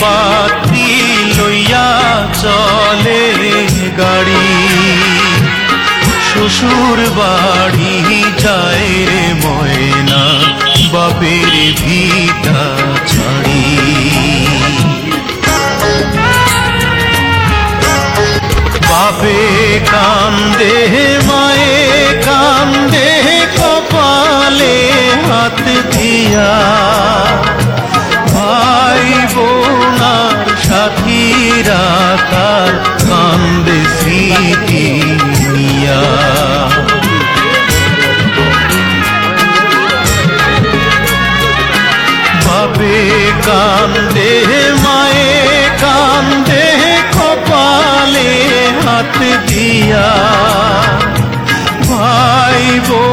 পাত্রী লইয়া চলে গাড়ি। শ্বশুর বাড়ি যায় রে ময়না, বাপের ভিটা ছাড়ি। বাপে কান্দে, মায়ে কান্দে, কপালে হাত দিয়া তার কান্দে স্মৃতি নিয়া বাপে কান্দে মায়ে কান্দে কপালে হাত দিয়া ভাই বোনার